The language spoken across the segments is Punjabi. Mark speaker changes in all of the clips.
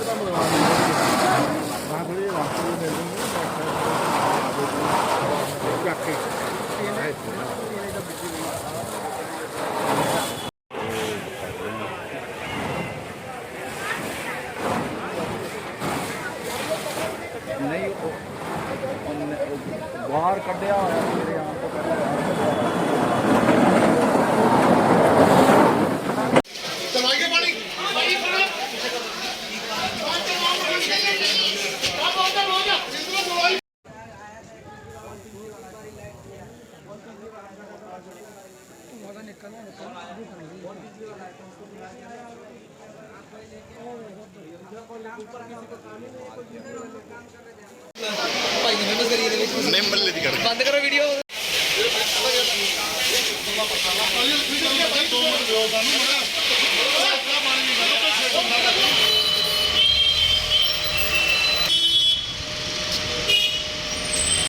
Speaker 1: ਦਾ ਮਗਵਾਨ ਮੈਂ ਥੋੜੀ ਰਾਸਤੇ ਦੇ ਮਿਲ ਜਾਂਦੇ ਚੱਕ ਕੇ ਨਹੀਂ ਉਹ ਬਾਹਰ ਕੱਢਿਆ ਹੋਇਆ ਮੇਰੇ ਆਉਣ ਤੋਂ
Speaker 2: ਚਲਾਈਏ ਪਾਣੀ ਪਾਣੀ ਫੜਾ ਨਹੀਂ ਮੱਲੇ ਦੀ ਕਰ
Speaker 3: ਬੰਦ ਕਰੋ ਵੀਡੀਓ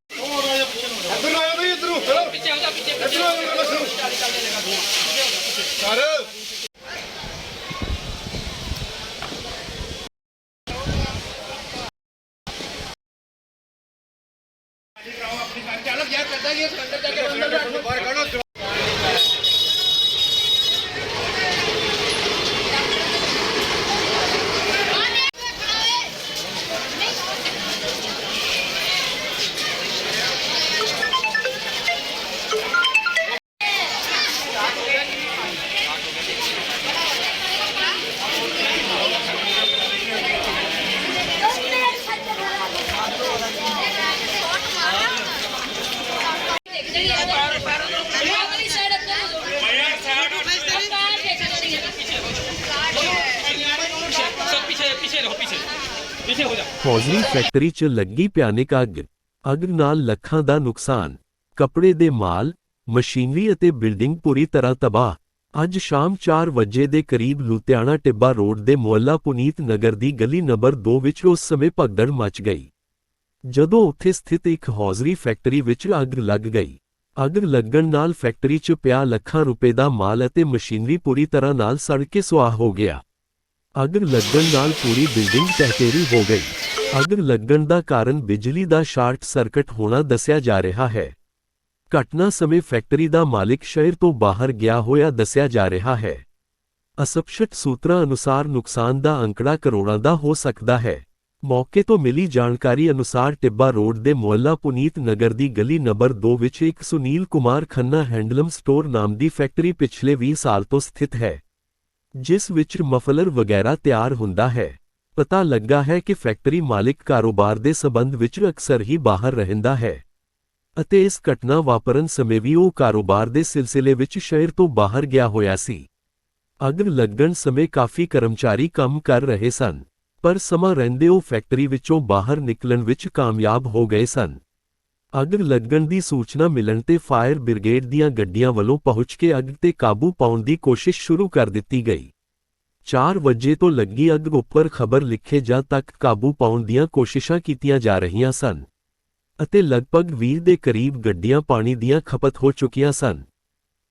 Speaker 2: ਇੱਧਰ ਆਇਆ ਬਈ ਇੱਧਰੋਂ। ਚਲੋ
Speaker 3: ਪਿੱਛੇ ਹੋ ਜਾ ਪਿੱਛੇ
Speaker 2: ਇੱਧਰੋਂ ਆ ਮੇਰਾ ਬਸ ਕਰ
Speaker 3: ਚੱਲ ਯਾਰ ਕਰਦਾ ਕੀ
Speaker 4: ਹੌਜ਼ਰੀ ਫੈਕਟਰੀ 'ਚ ਲੱਗੀ ਭਿਆਨਕ ਅੱਗ। ਅੱਗ ਨਾਲ ਲੱਖਾਂ ਦਾ ਨੁਕਸਾਨ। ਕੱਪੜੇ ਦੇ ਮਾਲ, ਮਸ਼ੀਨਰੀ ਅਤੇ ਬਿਲਡਿੰਗ ਪੂਰੀ ਤਰ੍ਹਾਂ ਤਬਾਹ। ਅੱਜ ਸ਼ਾਮ 4 ਵਜੇ ਦੇ ਕਰੀਬ ਲੁਧਿਆਣਾ ਟਿੱਬਾ ਰੋਡ ਦੇ ਮੁਹੱਲਾ ਪੁਨੀਤ ਨਗਰ ਦੀ ਗਲੀ ਨੰਬਰ 2 ਵਿੱਚ ਉਸ ਸਮੇਂ ਭਗਦੜ ਮਚ ਗਈ। ਜਦੋਂ ਉੱਥੇ ਸਥਿਤ ਇੱਕ ਹੌਜ਼ਰੀ ਫੈਕਟਰੀ ਵਿੱਚ ਅੱਗ ਲੱਗ ਗਈ। ਅੱਗ ਲੱਗਣ ਨਾਲ ਫੈਕਟਰੀ 'ਚ ਪਿਆ ਲੱਖਾਂ ਰੁਪਏ ਦਾ ਮਾਲ ਅਤੇ ਮਸ਼ੀਨਰੀ ਪੂਰੀ ਤਰ੍ਹਾਂ ਨਾਲ ਸੜ ਕੇ ਸੁਆਹ ਹੋ ਗਿਆ। ਅੱਗ ਲੱਗਣ ਨਾਲ ਪੂਰੀ ਬਿਲਡਿੰਗ ਤਹਿਤੇਰੀ ਹੋ ਗਈ। ਅੱਗ ਲੱਗਣ ਦਾ ਕਾਰਨ ਬਿਜਲੀ ਦਾ ਸ਼ਾਰਟ ਸਰਕਟ ਹੋਣਾ ਦੱਸਿਆ ਜਾ ਰਿਹਾ ਹੈ। ਘਟਨਾ ਸਮੇਂ ਫੈਕਟਰੀ ਦਾ ਮਾਲਿਕ ਸ਼ਹਿਰ ਤੋਂ ਬਾਹਰ ਗਿਆ ਹੋਇਆ ਦੱਸਿਆ ਜਾ ਰਿਹਾ ਹੈ। ਅਸਪਸ਼ਟ ਸੂਤਰਾਂ ਅਨੁਸਾਰ ਨੁਕਸਾਨ ਦਾ ਅੰਕੜਾ ਕਰੋੜਾਂ ਦਾ ਹੋ ਸਕਦਾ ਹੈ। ਮੌਕੇ ਤੋਂ ਮਿਲੀ ਜਾਣਕਾਰੀ ਅਨੁਸਾਰ ਟਿੱਬਾ ਰੋਡ ਦੇ ਮੁਹੱਲਾ ਪੁਨੀਤ ਨਗਰ ਦੀ ਗਲੀ ਨੰਬਰ 2 ਵਿੱਚ ਇੱਕ ਸੁਨੀਲ ਕੁਮਾਰ ਖੰਨਾ ਹੈਂਡਲਮ ਸਟੋਰ ਨਾਮ ਦੀ ਫੈਕਟਰੀ ਪਿਛਲੇ 20 ਸਾਲ ਤੋਂ ਸਥਿਤ ਹੈ। ਜਿਸ ਵਿੱਚ ਮਫਲਰ ਵਗੈਰਾ ਤਿਆਰ ਹੁੰਦਾ ਹੈ, ਪਤਾ ਲੱਗਾ ਹੈ ਕਿ ਫੈਕਟਰੀ ਮਾਲਿਕ ਕਾਰੋਬਾਰ ਦੇ ਸਬੰਧ ਵਿੱਚ ਅਕਸਰ ਹੀ ਬਾਹਰ ਰਹਿੰਦਾ ਹੈ ਅਤੇ ਇਸ ਘਟਨਾ ਵਾਪਰਨ ਸਮੇਂ ਵੀ ਉਹ ਕਾਰੋਬਾਰ ਦੇ ਸਿਲਸਿਲੇ ਵਿੱਚ ਸ਼ਹਿਰ ਤੋਂ ਬਾਹਰ ਗਿਆ ਹੋਇਆ ਸੀ। ਅੱਗ ਲੱਗਣ ਸਮੇਂ ਕਾਫੀ ਕਰਮਚਾਰੀ ਕੰਮ ਕਰ ਰਹੇ ਸਨ, ਪਰ ਸਮਾਂ ਰਹਿੰਦੇ ਉਹ ਫੈਕਟਰੀ ਵਿੱਚੋਂ ਬਾਹਰ ਨਿਕਲਣ ਵਿੱਚ ਕਾਮਯਾਬ ਹੋ ਗਏ ਸਨ। ਅੱਗ ਲੱਗਣ ਦੀ ਸੂਚਨਾ ਮਿਲਣ ਤੇ ਫਾਇਰ ਬ੍ਰਿਗੇਡ ਦੀਆਂ ਗੱਡੀਆਂ ਵੱਲੋਂ ਪਹੁੰਚ ਕੇ ਅੱਗ ਤੇ ਕਾਬੂ ਪਾਉਣ ਦੀ ਕੋਸ਼ਿਸ਼ ਸ਼ੁਰੂ ਕਰ ਦਿੱਤੀ ਗਈ। 4 ਵਜੇ ਤੋਂ ਲੱਗੀ ਅੱਗ ਉੱਪਰ ਖਬਰ ਲਿਖੇ ਜਦ ਤੱਕ ਕਾਬੂ ਪਾਉਣ ਦੀਆਂ ਕੋਸ਼ਿਸ਼ਾਂ ਕੀਤੀਆਂ ਜਾ ਰਹੀਆਂ ਸਨ ਅਤੇ ਲਗਭਗ 20 ਦੇ ਕਰੀਬ ਗੱਡੀਆਂ ਪਾਣੀ ਦੀਆਂ ਖਪਤ ਹੋ ਚੁੱਕੀਆਂ ਸਨ।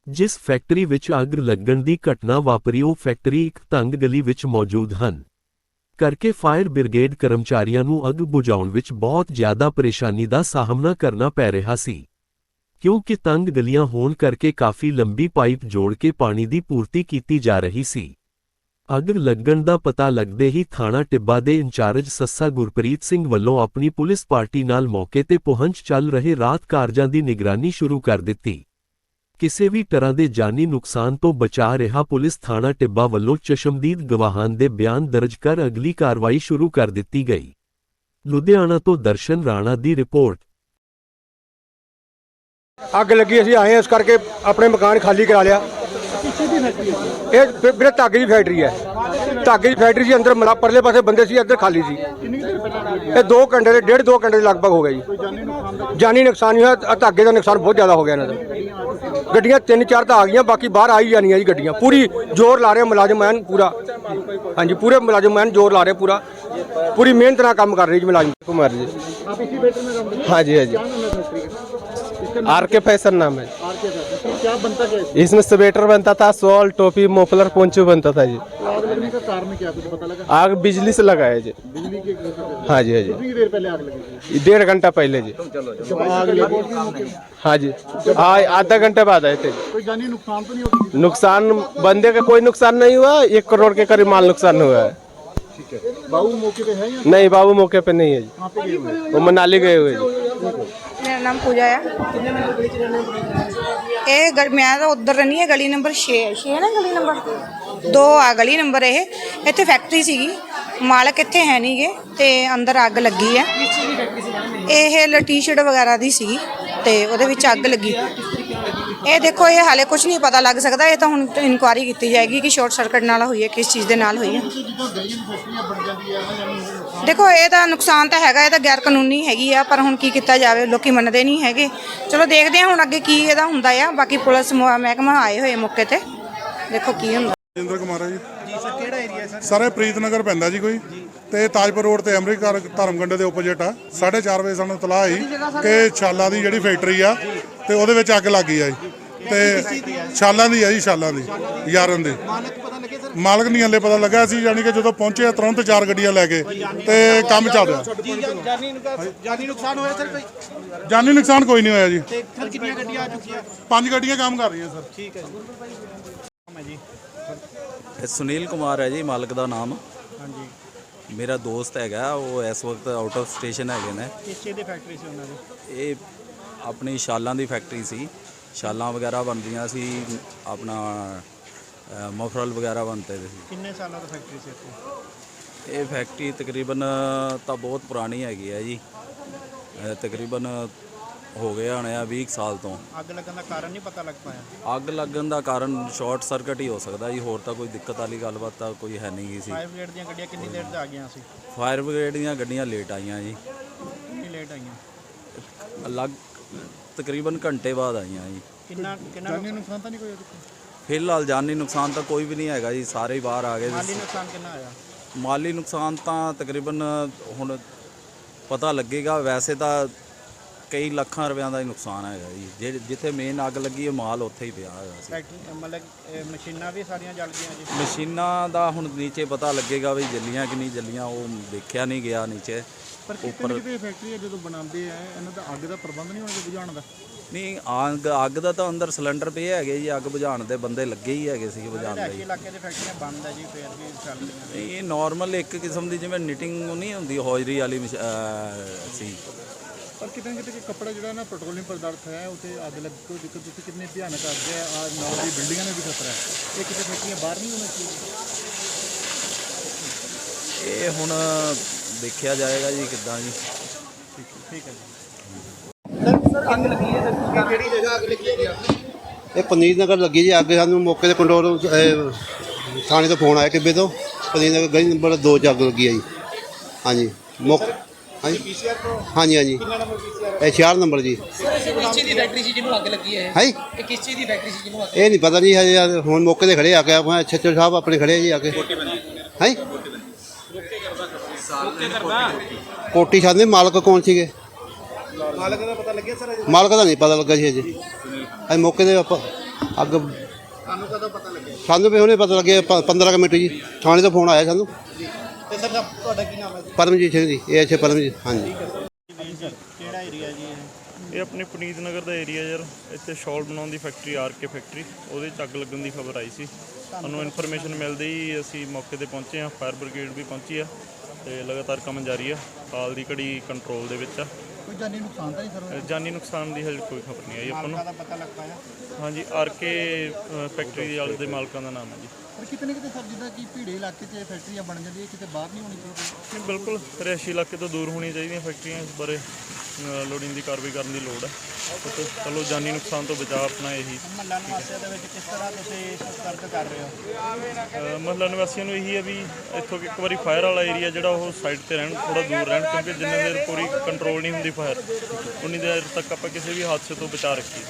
Speaker 4: ਜਿਸ ਫੈਕਟਰੀ ਵਿੱਚ ਅੱਗ ਲੱਗਣ ਦੀ ਘਟਨਾ ਵਾਪਰੀ, ਉਹ ਫੈਕਟਰੀ ਇੱਕ ਤੰਗ ਗਲੀ ਵਿੱਚ ਮੌਜੂਦ ਹਨ। ਕਰਕੇ ਫਾਇਰ ਬ੍ਰਿਗੇਡ ਕਰਮਚਾਰੀਆਂ ਨੂੰ ਅੱਗ ਬੁਝਾਉਣ ਵਿੱਚ ਬਹੁਤ ਜ਼ਿਆਦਾ ਪਰੇਸ਼ਾਨੀ ਦਾ ਸਾਹਮਣਾ ਕਰਨਾ ਪੈ ਰਿਹਾ ਸੀ। ਕਿਉਂਕਿ ਤੰਗ ਗਲੀਆਂ ਹੋਣ ਕਰਕੇ ਕਾਫੀ ਲੰਬੀ ਪਾਈਪ ਜੋੜ ਕੇ ਪਾਣੀ ਦੀ ਪੂਰਤੀ ਕੀਤੀ ਜਾ ਰਹੀ ਸੀ। ਅੱਗ ਲੱਗਣ ਦਾ ਪਤਾ ਲੱਗਦੇ ਹੀ ਥਾਣਾ ਟਿੱਬਾ ਦੇ ਇੰਚਾਰਜ ਸੱਸਾ ਗੁਰਪ੍ਰੀਤ ਸਿੰਘ ਵੱਲੋਂ ਆਪਣੀ ਪੁਲਿਸ ਪਾਰਟੀ ਨਾਲ ਮੌਕੇ ਤੇ ਪਹੁੰਚ ਚੱਲ ਰਹੇ ਰਾਤ ਕਾਰਜਾਂ ਦੀ ਨਿਗਰਾਨੀ ਸ਼ੁਰੂ ਕਰ ਦਿੱਤੀ। ਕਿਸੇ ਵੀ ਤਰ੍ਹਾਂ ਦੇ ਜਾਨੀ ਨੁਕਸਾਨ ਤੋਂ ਬਚਾ ਰਿਹਾ ਪੁਲਿਸ ਥਾਣਾ ਟਿੱਬਾ ਵੱਲੋਂ ਚਸ਼ਮਦੀਦ ਗਵਾਹਾਂ ਦੇ ਬਿਆਨ ਦਰਜ ਕਰ ਅਗਲੀ ਕਾਰਵਾਈ ਸ਼ੁਰੂ ਕਰ ਦਿੱਤੀ ਗਈ। ਲੁਧਿਆਣਾ ਤੋਂ ਦਰਸ਼ਨ ਰਾਣਾ ਦੀ ਰਿਪੋਰਟ।
Speaker 5: ਅੱਗ ਲੱਗੀ, ਅਸੀਂ ਆਏ ਇਸ ਕਰਕੇ ਆਪਣੇ ਮਕਾਨ ਖਾਲੀ ਕਰਾ ਲਿਆ। ਇਹ ਵੀਰੇ ਧਾਗੇ ਦੀ ਫੈਕਟਰੀ ਹੈ। ਧਾਗੇ ਦੀ ਫੈਕਟਰੀ ਸੀ, ਅੰਦਰ ਮਲਾ, ਪਰਲੇ ਪਾਸੇ ਬੰਦੇ ਸੀ, ਅੰਦਰ ਖਾਲੀ ਸੀ। ਇਹ 2 ਘੰਟੇ ਦੇ, ਡੇਢ 2 ਘੰਟੇ ਦੇ ਲਗਭਗ ਹੋ ਗਿਆ ਜੀ। ਜਾਨੀ ਨੁਕਸਾਨ ਨਹੀਂ ਹੋਇਆ ਧਾਗੇ ਦਾ ਨੁਕਸਾਨ ਬਹੁਤ ਜ਼ਿਆਦਾ ਹੋ ਗਿਆ ਇਹਨਾਂ ਦਾ। ਗੱਡੀਆਂ ਤਿੰਨ ਚਾਰ ਤਾਂ ਆ ਗਈਆਂ ਬਾਕੀ ਬਾਹਰ ਆ ਹੀ ਜਾਣੀਆਂ ਜੀ ਗੱਡੀਆਂ ਪੂਰੀ ਜ਼ੋਰ ਲਾ ਰਹੇ ਮੁਲਾਜ਼ਮ ਐਨ ਪੂਰਾ ਹਾਂਜੀ ਪੂਰੇ ਮੁਲਾਜ਼ਮ ਐਨ ਜ਼ੋਰ ਲਾ ਰਹੇ ਪੂਰਾ ਪੂਰੀ ਮਿਹਨਤ ਨਾਲ ਕੰਮ ਕਰ ਰਹੇ ਜੀ ਮੁਲਾਜ਼ਮ
Speaker 6: कुमार जी
Speaker 1: आप इसी बेटे में काम करते
Speaker 6: हाँ जी हाँ जी
Speaker 1: हैं? क्या नाम है फैक्ट्री का
Speaker 6: आर के फैशन नाम है
Speaker 1: आर के सर
Speaker 6: क्या बनता क्या है
Speaker 7: इसमें स्वेटर बनता था सॉल टोपी मोफलर पोंचो बनता था जी
Speaker 6: आग लगने का कारण क्या कुछ पता लगा
Speaker 7: आग बिजली से लगा है जी
Speaker 6: बिजली के
Speaker 7: हाँ जी हाँ जी।
Speaker 6: देर पहले आग लगी
Speaker 7: डेढ़ घंटा पहले जी।
Speaker 6: तो
Speaker 7: हाँ जी। हाँ आधा घंटे बाद आए थे
Speaker 6: कोई जानी नुकसान तो नहीं होती
Speaker 7: नुकसान बंदे का कोई नुकसान नहीं हुआ एक करोड़ के करीब माल नुकसान हुआ है।
Speaker 6: बाबू मौके पे है
Speaker 7: नहीं बाबू मौके पे नहीं है वो मनाली गए हुए
Speaker 8: मेरा नाम पूजा है। ये मैं तो उधर रहनी है गली नंबर छः है। छः है ना गली नंबर? ਦੋ ਆ ਗਲੀ ਨੰਬਰ ਇਹ। ਇੱਥੇ ਫੈਕਟਰੀ ਸੀਗੀ। ਮਾਲਕ ਇੱਥੇ ਹੈ ਨਹੀਂਗੇ ਤੇ ਅੰਦਰ ਅੱਗ ਲੱਗੀ ਹੈ। ਇਹ ਟੀ-ਸ਼ਰਟ ਵਗੈਰਾ ਦੀ ਸੀਗੀ ਤੇ ਉਹਦੇ ਵਿੱਚ ਅੱਗ ਲੱਗੀ। ਇਹ ਦੇਖੋ, ਇਹ ਹਾਲੇ ਕੁਝ ਨਹੀਂ ਪਤਾ ਲੱਗ ਸਕਦਾ। ਇਹ ਤਾਂ ਹੁਣ ਇਨਕੁਆਇਰੀ ਕੀਤੀ ਜਾਏਗੀ ਕਿ ਸ਼ਾਰਟ ਸਰਕਟ ਨਾਲ ਹੋਈ ਹੈ, ਕਿਸ ਚੀਜ਼ ਦੇ ਨਾਲ ਹੋਈ ਹੈ। ਦੇਖੋ, ਇਹ ਤਾਂ ਨੁਕਸਾਨ ਤਾਂ ਹੈਗਾ, ਇਹ ਤਾਂ ਗੈਰ ਕਾਨੂੰਨੀ ਹੈਗੀ ਆ, ਪਰ ਹੁਣ ਕੀ ਕੀਤਾ ਜਾਵੇ, ਲੋਕੀ ਮੰਨਦੇ ਨਹੀਂ ਹੈਗੇ। ਚਲੋ, ਦੇਖਦੇ ਹਾਂ ਹੁਣ ਅੱਗੇ ਕੀ ਇਹਦਾ ਹੁੰਦਾ ਆ। ਬਾਕੀ ਪੁਲਿਸ ਮੁ- ਮਹਿਕਮਾ ਆਏ ਹੋਏ ਮੌਕੇ ਤੇ। ਦੇਖੋ ਕੀ ਹੁੰਦਾ।
Speaker 9: ਇੰਦਰ ਕੁਮਾਰ ਹੈ ਜੀ। ਜੀ ਸਰ ਕਿਹੜਾ ਏਰੀਆ ਸਰ? ਸਰ ਪ੍ਰੀਤਨਗਰ ਪੈਂਦਾ ਜੀ ਕੋਈ। ਤੇ ਤਾਜਪੁਰ ਰੋਡ ਤੇ ਅਮਰੀਕਾ ਧਰਮਗੰਡੇ ਦੇ ਆਪੋਜ਼ਿਟ ਆ। 4:30 ਵਜੇ ਸਾਨੂੰ ਤਲਾਹ ਆਈ ਕਿ ਛਾਲਾਂ ਦੀ ਜਿਹੜੀ ਫੈਕਟਰੀ ਆ ਤੇ ਉਹਦੇ ਵਿੱਚ ਅੱਗ ਲੱਗੀ ਆ ਜੀ। ਤੇ ਛਾਲਾਂ ਦੀ ਆ ਜੀ ਛਾਲਾਂ ਦੀ। ਯਾਰਨ ਦੀ। ਮਾਲਕ ਨਹੀਂ ਹਲੇ ਪਤਾ ਲੱਗਾ। ਸੀ ਯਾਨੀ ਕਿ ਜਦੋਂ ਪਹੁੰਚੇ ਤੁਰੰਤ ਚਾਰ ਗੱਡੀਆਂ ਲੈ ਕੇ ਤੇ ਕੰਮ ਚੱਲ ਰਿਹਾ।
Speaker 3: ਜਾਨੀ ਜਾਨੀ ਨੁਕਸਾਨ ਹੋਇਆ ਸਰ ਕੋਈ?
Speaker 9: ਜਾਨੀ ਨੁਕਸਾਨ ਕੋਈ ਨਹੀਂ ਹੋਇਆ ਜੀ।
Speaker 3: ਤੇ ਸਰ ਕਿੰਨੀਆਂ ਗੱਡੀਆਂ ਆ ਚੁੱਕੀਆਂ?
Speaker 9: ਪੰਜ ਗੱਡੀਆਂ ਕੰਮ ਕਰ ਰਹੀਆਂ ਸਰ।
Speaker 3: ਠੀਕ ਹੈ ਜੀ।
Speaker 1: ਇਹ ਸੁਨੀਲ ਕੁਮਾਰ ਹੈ ਜੀ ਮਾਲਕ ਦਾ ਨਾਮ। ਹਾਂਜੀ। ਮੇਰਾ ਦੋਸਤ ਹੈਗਾ ਉਹ ਇਸ ਵਕਤ ਆਊਟ ਆਫ ਸਟੇਸ਼ਨ ਹੈਗੇ ਨੇ।
Speaker 3: ਕਿਸ ਦੀ ਫੈਕਟਰੀ ਸੀ ਉਹਨਾਂ ਦੀ?
Speaker 1: ਇਹ ਆਪਣੀ ਸ਼ਾਲਾਂ ਦੀ ਫੈਕਟਰੀ ਸੀ। ਸ਼ਾਲਾਂ ਵਗੈਰਾ ਬਣਦੀਆਂ ਸੀ ਆਪਣਾ ਅ, ਮਫਰਲ ਵਗੈਰਾ ਬਣਦੇ ਸੀ।
Speaker 3: ਕਿੰਨੇ ਸਾਲਾਂ ਤੋਂ ਫੈਕਟਰੀ ਸੀ ਇੱਥੇ?
Speaker 1: ਇਹ ਫੈਕਟਰੀ ਤਕਰੀਬਨ ਤਾਂ ਬਹੁਤ ਪੁਰਾਣੀ ਹੈਗੀ ਹੈ ਜੀ। ਅ, ਤਕਰੀਬਨ ਹੋ ਗਿਆ ਹੋਣੇ ਆ 20 ਕੁ ਸਾਲ ਤੋਂ।
Speaker 3: ਅੱਗ ਲੱਗਣ ਦਾ ਕਾਰਨ ਨਹੀਂ ਪਤਾ ਲੱਗ ਪਾਇਆ?
Speaker 1: ਅੱਗ ਲੱਗਣ ਦਾ ਕਾਰਨ ਸ਼ਾਰਟ ਸਰਕਟ ਹੀ ਹੋ ਸਕਦਾ ਜੀ ਹੋਰ ਤਾਂ ਕੋਈ ਦਿੱਕਤ ਵਾਲੀ ਗੱਲਬਾਤ ਤਾਂ ਕੋਈ ਹੈ ਨਹੀਂ ਗੀ ਸੀ।
Speaker 3: ਫਾਇਰ ਬ੍ਰਿਗੇਡ ਦੀਆਂ ਗੱਡੀਆਂ ਕਿੰਨੀ ਦੇਰ 'ਚ ਆ ਗਈਆਂ ਸੀ?
Speaker 1: ਫਾਇਰ ਬ੍ਰਿਗੇਡ ਦੀਆਂ ਗੱਡੀਆਂ ਲੇਟ ਆਈਆਂ ਜੀ।
Speaker 3: ਕਿੰਨੀ ਲੇਟ ਆਈਆਂ?
Speaker 1: ਅਲੱਗ ਤਕਰੀਬਨ ਘੰਟੇ ਬਾਅਦ ਆਈਆਂ ਜੀ।
Speaker 3: ਕਿੰਨਾ ਕਿੰਨਾ
Speaker 6: ਜਾਨੀ ਨੁਕਸਾਨ ਤਾਂ ਨਹੀਂ ਕੋਈ
Speaker 1: ਫਿਲਹਾਲ ਜਾਨੀ ਨੁਕਸਾਨ ਤਾਂ ਕੋਈ ਵੀ ਨਹੀਂ ਹੈਗਾ ਜੀ ਸਾਰੇ ਹੀ ਬਾਹਰ ਆ ਗਏ
Speaker 3: ਮਾਲੀ ਨੁਕਸਾਨ ਕਿੰਨਾ ਆਇਆ
Speaker 1: ਮਾਲੀ ਨੁਕਸਾਨ ਤਾਂ ਤਕਰੀਬਨ ਹੁਣ ਪਤਾ ਲੱਗੇਗਾ ਵੈਸੇ ਤਾਂ ਕਈ ਲੱਖਾਂ ਰੁਪਿਆਂ ਦਾ ਹੀ ਨੁਕਸਾਨ ਹੈਗਾ ਜੀ। ਜਿਹੜੇ ਜਿੱਥੇ ਮੇਨ ਅੱਗ ਲੱਗੀ ਹੈ ਮਾਲ ਉੱਥੇ ਹੀ ਪਿਆ ਹੈਗਾ ਸੀ।
Speaker 3: ਫੈਕਟਰੀ ਮਤਲਬ ਇਹ ਮਸ਼ੀਨਾਂ ਵੀ ਸਾਰੀਆਂ ਜਲ ਗਈਆਂ ਜੀ?
Speaker 1: ਮਸ਼ੀਨਾਂ ਦਾ ਹੁਣ ਨੀਚੇ ਪਤਾ ਲੱਗੇਗਾ ਵੀ ਜੱਲੀਆਂ ਕਿ ਨਹੀਂ ਜੱਲੀਆਂ ਉਹ ਦੇਖਿਆ ਨਹੀਂ ਗਿਆ ਨੀਚੇ।
Speaker 6: ਪਰ ਕਿਤੇ ਨਾ ਕਿਤੇ ਫੈਕਟਰੀ ਜਦੋਂ ਬਣਾਉਂਦੇ ਆ ਇਹਨਾਂ ਦਾ ਅੱਗ ਦਾ ਪ੍ਰਬੰਧ ਨਹੀਂ ਹੋਣਾ ਬੁਝਾਉਣ ਦਾ?
Speaker 1: ਨਹੀਂ ਅੱਗ ਅੱਗ ਦਾ ਤਾਂ ਅੰਦਰ ਸਿਲੰਡਰ ਪਏ ਹੈਗੇ ਜੀ ਅੱਗ ਬੁਝਾਉਣ ਦੇ ਬੰਦੇ ਲੱਗੇ ਹੀ ਹੈਗੇ ਸੀ ਬੁਝਾਉਣ ਦੇ
Speaker 3: ਇਲਾਕੇ ਦੇ ਫੈਕਟਰੀਆਂ ਬੰਦ ਹੈ ਜੀ ਫੇਰ ਵੀ ਚੱਲ ਰਹੀਆਂ
Speaker 1: ਇਹ ਨਾਰਮਲ ਇੱਕ ਕਿਸਮ ਦੀ ਜਿਵੇਂ ਨਿਟਿੰਗ ਨਹੀਂ ਹੁੰਦੀ ਹੌਜਰੀ ਵਾਲੀ ਮਸ਼- ਅਹ ਸੀ।
Speaker 6: ਪਰ ਕਿਤੇ ਨਾ ਕਿਤੇ ਕੱਪੜਾ ਜਿਹੜਾ ਨਾ ਪੈਟਰੋਲੀਅਮ ਪਦਾਰਥ ਹੈ ਉੱਤੇ ਅੱਗ ਲੱਗ ਕੋਈ ਦਿੱਕਤ ਤੁਸੀਂ ਕਿੰਨੇ ਭਿਆਨਕ ਅੱਗ ਹੈ ਆ ਨਾਲ ਦੀ ਬਿਲਡਿੰਗਾਂ ਨੇ ਵੀ ਖਤਰਾ ਹੈ। ਇਹ ਕਿਤੇ ਫੈਕਟਰੀਆਂ ਬਾਹਰ ਨਹੀਂ ਹੋਣਾ ਚਾਹੀਦੀਆਂ
Speaker 1: ਇਹ ਹੁਣ ਦੇਖਿਆ ਜਾਏਗਾ ਜੀ ਕਿੱਦਾਂ ਜੀ।
Speaker 10: ਇਹ ਪਨੀਰ ਨਗਰ ਲੱਗੀ ਜੀ ਅੱਗੇ ਸਾਨੂੰ ਮੌਕੇ ਤੇ ਕੰਟਰੋਲ ਥਾਣੇ ਤੋਂ ਫੋਨ ਆਇਆ ਕਿਬੇ ਤੋਂ। ਪਨੀਰ ਨਗਰ ਗਲੀ ਨੰਬਰ 2 ਚ ਅੱਗ ਲੱਗੀ ਆ ਜੀ। ਹਾਂਜੀ ਮੁੱਖ ਹਾਂਜੀ। ਹਾਂਜੀ ਹਾਂਜੀ। ਇਹ 4 ਨੰਬਰ ਜੀ।
Speaker 11: ਕਿਸ ਚੀਜ਼ ਦੀ ਫੈਕਟਰੀ ਸੀ ਜਿਹਨੂੰ ਅੱਗ ਲੱਗੀ ਹੈ।
Speaker 10: ਹੈ
Speaker 11: ਇਹ ਕਿਸ ਚੀਜ਼ ਦੀ ਫੈਕਟਰੀ ਸੀ ਜਿਹਨੂੰ ਅੱਗ
Speaker 10: ਇਹ ਨਹੀਂ ਪਤਾ ਨਹੀਂ ਹਜੇ ਯਾਰ ਹੁਣ ਮੌਕੇ ਤੇ ਖੜੇ ਆ ਕੇ ਆਪਾਂ ਛੱਚੋ ਸਾਹਿਬ ਆਪਣੇ ਖੜੇ ਆ ਜੀ ਆ ਕੇ। ਹੈ ਕੋਟੀ ਸਾਹਮਣੇ ਮਾਲਕ ਕੌਣ ਸੀਗੇ? ਮਾਲਕ ਦਾ ਪਤਾ ਲੱਗਿਆ ਸਰ ਮਾਲਕ ਦਾ ਨਹੀਂ ਪਤਾ ਲੱਗਾ ਜੀ ਅਜੇ। ਅਸੀਂ ਮੌਕੇ ਤੇ ਆਪਾਂ ਅੱਗ ਤੁਹਾਨੂੰ ਕਦੋਂ ਪਤਾ ਲੱਗਿਆ? ਸਾਨੂੰ ਵੀ ਹੁਣੇ ਪਤਾ ਲੱਗਿਆ ਪ- 15 ਕੁ ਮਿੰਟ ਜੀ। ਥਾਣੇ ਤੋਂ ਫੋਨ ਆਇਆ ਸਾਨੂੰ।
Speaker 3: ਸਰ ਤੁਹਾਡਾ ਕੀ ਨਾਮ ਹੈ ਜੀ?
Speaker 10: ਪਰਮਜੀਤ ਸਿੰਘ ਜੀ ਇਹ ਅੱਛੇ ਪਰਮਜੀਤ ਹਾਂਜੀ।
Speaker 3: ਕਿਹੜਾ ਏਰੀਆ ਜੀ ਇਹ?
Speaker 12: ਇਹ ਆਪਣੇ ਪਨੀਤ ਨਗਰ ਦਾ ਏਰੀਆ ਯਾਰ ਇੱਥੇ ਸ਼ਾਲ ਬਣਾਉਣ ਦੀ ਫੈਕਟਰੀ ਆਰ ਕੇ ਫੈਕਟਰੀ ਉਹਦੇ 'ਚ ਅੱਗ ਲੱਗਣ ਦੀ ਖਬਰ ਆਈ ਸੀ। ਸਾਨੂੰ ਇਨਫੋਰਮੇਸ਼ਨ ਮਿਲਦੀ ਹੀ ਅਸੀਂ ਮੌਕੇ ਤੇ ਪਹੁੰਚੇ ਹਾਂ ਫਾਇਰ ਬ੍ਰਿਗੇਡ ਵੀ ਪਹੁੰਚੀ ਆ ਤੇ ਲਗਾਤਾਰ ਕੰਮ ਜਾਰੀ ਆ ਹਾਲ ਦੀ ਘੜੀ ਕੰਟਰੋਲ ਦੇ ਵਿੱਚ ਆ।
Speaker 6: ਕੋਈ ਜਾਨੀ ਨੁਕਸਾਨ ਤਾਂ ਨਹੀਂ ਸਰ
Speaker 12: ਅ, ਜਾਨੀ ਨੁਕਸਾਨ ਦੀ ਹਜੇ ਕੋਈ ਖਬਰ ਨਹੀਂ ਆਈ ਆਪਾਂ ਨੂੰ।
Speaker 3: ਦਾ ਪਤਾ ਲੱਗ ਪਾਇਆ
Speaker 12: ਹਾਂਜੀ ਆਰ ਕੇ ਫੈਕਟਰੀ ਦੇ ਵਾਲੇ ਦੇ ਮਾਲਕਾਂ ਦਾ ਨਾਮ ਹੈ ਜੀ।
Speaker 6: ਪਰ ਕਿਤੇ ਨਾ ਕਿਤੇ ਸਰ ਜਿੱਦਾਂ ਕਿ ਭੀੜੇ ਇਲਾਕੇ 'ਚ ਇਹ ਫੈਕਟਰੀਆਂ ਬਣ ਜਾਂਦੀਆਂ ਕਿਤੇ ਬਾਹਰ ਨਹੀਂ ਹੋਣੀ ਚਾਹੀਦੀ?
Speaker 12: ਨਹੀਂ ਬਿਲਕੁਲ ਰਿਹਾਇਸ਼ੀ ਇਲਾਕੇ ਤੋਂ ਦੂਰ ਹੋਣੀਆਂ ਚਾਹੀਦੀਆਂ ਫੈਕਟਰੀਆਂ ਇਸ ਬਾਰੇ ਅ, ਲੋੜੀਂਦੀ ਕਾਰਵਾਈ ਕਰਨ ਦੀ ਲੋੜ ਹੈ। ਤੇ ਚਲੋ ਜਾਨੀ ਨੁਕਸਾਨ ਤੋਂ ਬਚਾਅ ਆਪਣਾ ਇਹੀ।
Speaker 3: ਮਹੱਲਾ ਨਿਵਾਸੀਆਂ ਦੇ ਵਿੱਚ ਕਿਸ ਤਰ੍ਹਾਂ ਤੁਸੀਂ ਸਤਰਕ ਕਰ ਰਹੇ ਹੋ?
Speaker 12: ਮਹੱਲਾ ਨਿਵਾਸੀਆਂ ਨੂੰ ਇਹੀ ਹੈ ਵੀ ਇੱਥੋਂ ਕਿ ਇੱਕ ਵਾਰੀ ਫਾਇਰ ਵਾਲਾ ਏਰੀਆ ਜਿਹੜਾ ਉਹ ਸਾਈਡ ਤੇ ਰਹਿਣ ਥੋੜਾ ਦੂਰ ਰਹਿਣ ਕਿਉਂਕਿ ਜਿੰਨੇ ਦੇਰ ਪੂਰੀ ਕੰਟਰੋਲ ਨਹੀਂ ਹੁੰਦੀ ਫਾਇਰ ਉਨੀ ਦੇਰ ਤੱਕ ਆਪਾਂ ਕਿਸੇ ਵੀ ਹਾਦਸੇ ਤੋਂ ਬਚਾ ਰੱਖੀਏ।